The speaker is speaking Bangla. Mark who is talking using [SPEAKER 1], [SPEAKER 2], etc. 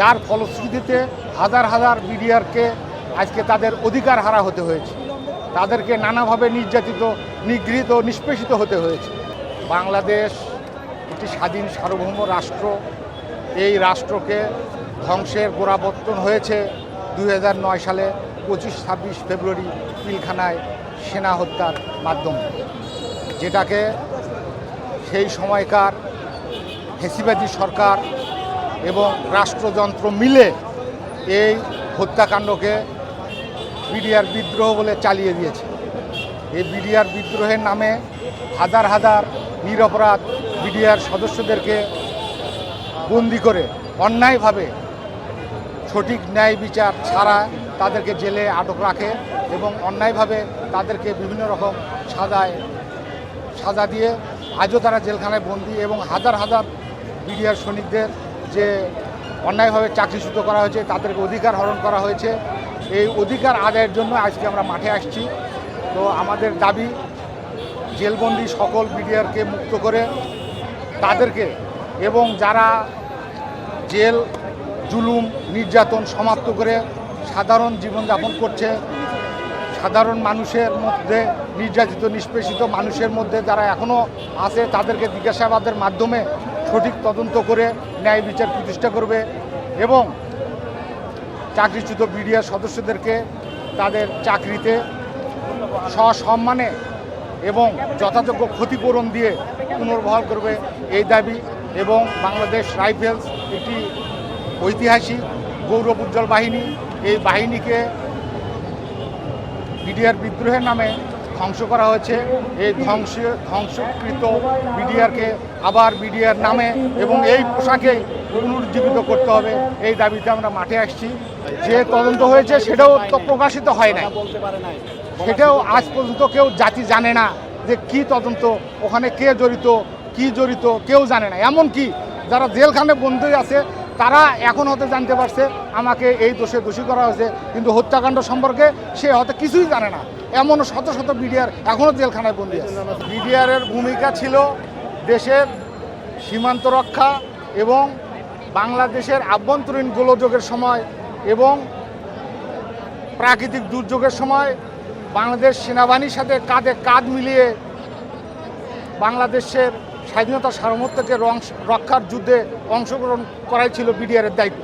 [SPEAKER 1] যার ফলশ্রুতিতে হাজার হাজার মিডিয়ারকে আজকে তাদের অধিকার হারা হতে হয়েছে। তাদেরকে নানাভাবে নির্যাতিত, নিগৃহীত, নিষ্পেষিত হতে হয়েছে। বাংলাদেশ একটি স্বাধীন সার্বভৌম রাষ্ট্র। এই রাষ্ট্রকে ধ্বংসের গোড়াপত্তন হয়েছে দু হাজার নয় সালে পঁচিশ, ছাব্বিশ ফেব্রুয়ারি পিলখানায় সেনা হত্যার মাধ্যমে। যেটাকে সেই সময়কার ফেসিবাদী সরকার এবং রাষ্ট্রযন্ত্র মিলে এই হত্যাকাণ্ডকে বিডিআর বিদ্রোহ বলে চালিয়ে দিয়েছে। এই বিডিআর বিদ্রোহের নামে হাজার হাজার নিরপরাধ বিডিআর সদস্যদেরকে বন্দি করে অন্যায়ভাবে সঠিক ন্যায় বিচার ছাড়া তাদেরকে জেলে আটক রাখে এবং অন্যায়ভাবে তাদেরকে বিভিন্ন রকম সাজায়, সাজা দিয়ে আজও তারা জেলখানায় বন্দি এবং হাজার হাজার বিডিআর সৈনিকদের যে অন্যায়ভাবে চাকরিচ্যুত করা হয়েছে, তাদেরকে অধিকার হরণ করা হয়েছে। এই অধিকার আদায়ের জন্য আজকে আমরা মাঠে আসছি। তো আমাদের দাবি, জেলবন্দি সকল বিডিআরকে মুক্ত করে তাদেরকে এবং যারা জেল, জুলুম, নির্যাতন সমাপ্ত করে সাধারণ জীবনযাপন করছে, সাধারণ মানুষের মধ্যে, নির্যাতিত, নিষ্পেষিত মানুষের মধ্যে যারা এখনও আছে, তাদেরকে জিজ্ঞাসাবাদের মাধ্যমে সঠিক তদন্ত করে ন্যায় বিচার প্রতিষ্ঠা করবে এবং চাকরিচ্যুত বিডিআর সদস্যদেরকে তাদের চাকরিতে সসম্মানে এবং যথাযোগ্য ক্ষতিপূরণ দিয়ে পুনর্বহাল করবে এই দাবি এবং বাংলাদেশ রাইফেলস একটি ঐতিহাসিক গৌরব উজ্জ্বল বাহিনী। এই বাহিনীকে বিডিআর বিদ্রোহের নামে ধ্বংস করা হয়েছে। এই ধ্বংস, ধ্বংসকৃত বিডিআরকে আবার বিডিআর নামে এবং এই পোশাকেই পুনরুজ্জীবিত করতে হবে। এই দাবিতে আমরা মাঠে আসছি। যে তদন্ত হয়েছে সেটাও তো প্রকাশিত হয় নাই। সেটাও আজ পর্যন্ত কেউ জাতি জানে না যে কি তদন্ত, ওখানে কে জড়িত, কি জড়িত, কেউ জানে না। এমন কি যারা জেলখানে বন্দি আছে, তারা এখন হতে জানতে পারছে, আমাকে এই দোষে দোষী করা হয়েছে, কিন্তু হত্যাকাণ্ড সম্পর্কে সে হয়তো কিছুই জানে না। এমন শত শত বিডিআর এখনও জেলখানায় বন্দি আছে। বিডিআরের ভূমিকা ছিল দেশের সীমান্ত রক্ষা এবং বাংলাদেশের আভ্যন্তরীণ গোলযোগের সময় এবং প্রাকৃতিক দুর্যোগের সময় বাংলাদেশ সেনাবাহিনীর সাথে কাঁধে কাঁধ মিলিয়ে বাংলাদেশের স্বাধীনতা সার্বভৌমত্বকে রং- রক্ষার যুদ্ধে অংশগ্রহণ করাই ছিল বিডিআরের দায়িত্ব।